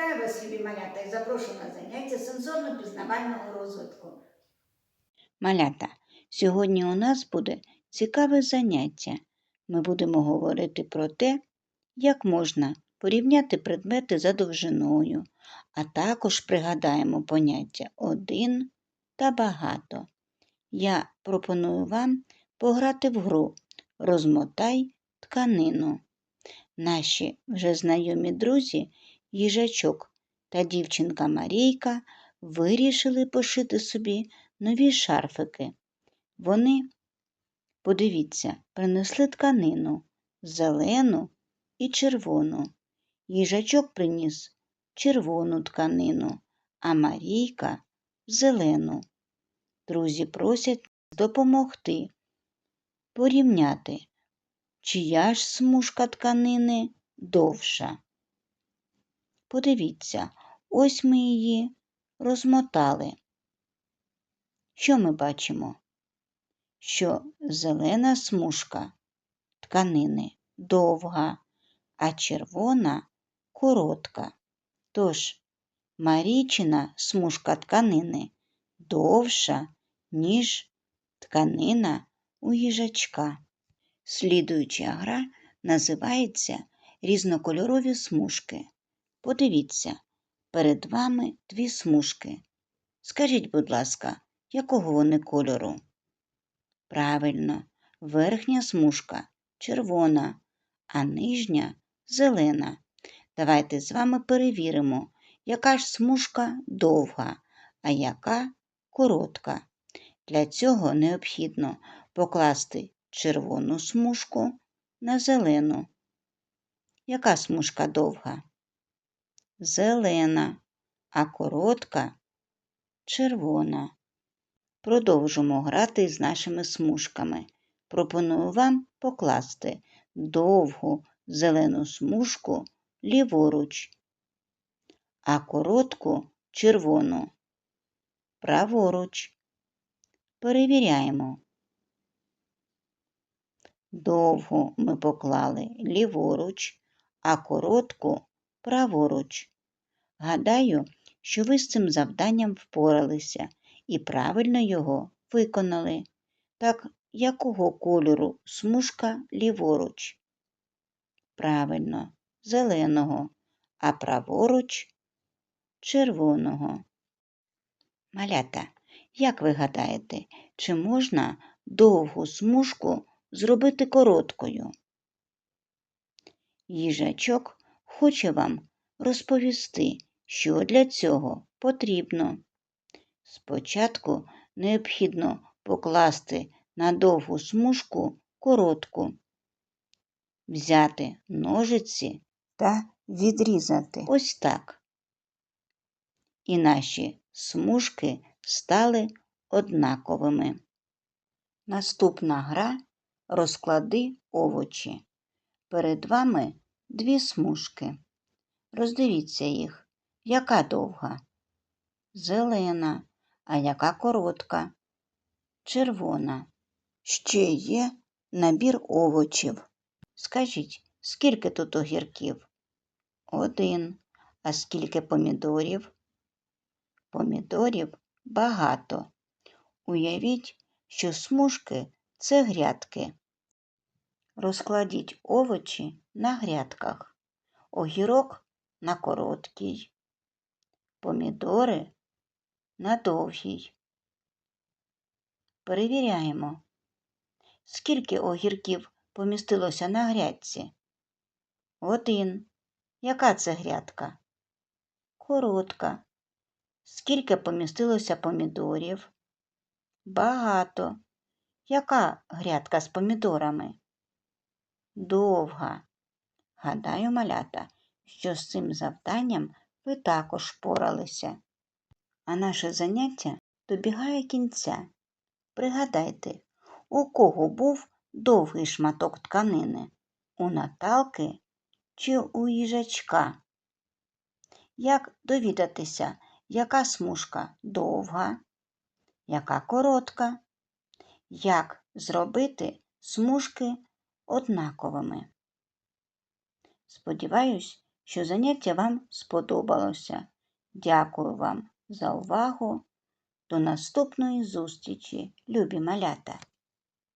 Вітаю вас, любі малята, і запрошую на заняття сенсорно-пізнавального розвитку. Малята, сьогодні у нас буде цікаве заняття. Ми будемо говорити про те, як можна порівняти предмети за довжиною, а також пригадаємо поняття один та багато. Я пропоную вам пограти в гру Розмотай тканину. Наші вже знайомі друзі, їжачок та дівчинка Марійка вирішили пошити собі нові шарфики. Вони, подивіться, принесли тканину зелену і червону. Їжачок приніс червону тканину, а Марійка зелену. Друзі просять допомогти, порівняти, чия ж смужка тканини довша. Подивіться, ось ми її розмотали. Що ми бачимо? Що зелена смужка тканини довга, а червона коротка. Тож Марічина смужка тканини довша, ніж тканина у їжачка. Слідуюча гра називається різнокольорові смужки. Подивіться, перед вами дві смужки. Скажіть, будь ласка, якого вони кольору? Правильно, верхня смужка червона, а нижня зелена. Давайте з вами перевіримо, яка ж смужка довга, а яка коротка. Для цього необхідно покласти червону смужку на зелену. Яка смужка довга? Зелена, а коротка червона. Продовжимо грати з нашими смужками. Пропоную вам покласти довгу зелену смужку ліворуч, а коротку червону праворуч. Перевіряємо. Довгу ми поклали ліворуч, а коротку праворуч. Гадаю, що ви з цим завданням впоралися і правильно його виконали. Так якого кольору смужка ліворуч? Правильно, зеленого, а праворуч червоного. Малята, як ви гадаєте, чи можна довгу смужку зробити короткою? Їжачок хоче вам розповісти, що для цього потрібно. Спочатку необхідно покласти на довгу смужку коротку, взяти ножиці та відрізати ось так. І наші смужки стали однаковими. Наступна гра розклади овочі. Перед вами дві смужки. Роздивіться їх, яка довга? Зелена, а яка коротка, червона. Ще є набір овочів. Скажіть, скільки тут огірків? Один. А скільки помідорів? Помідорів багато. Уявіть, що смужки це грядки. Розкладіть овочі на грядках. Огірок на короткій, помідори на довгій. Перевіряємо, скільки огірків помістилося на грядці. Один. Яка це грядка? Коротка. Скільки помістилося помідорів? Багато. Яка грядка з помідорами? Довга. Гадаю, малята, що з цим завданням ви також впоралися. А наше заняття добігає кінця. Пригадайте, у кого був довгий шматок тканини? У Наталки чи у їжачка? Як довідатися, яка смужка довга, яка коротка? Як зробити смужки однаковими? Сподіваюсь, що заняття вам сподобалося. Дякую вам за увагу. До наступної зустрічі, любі малята!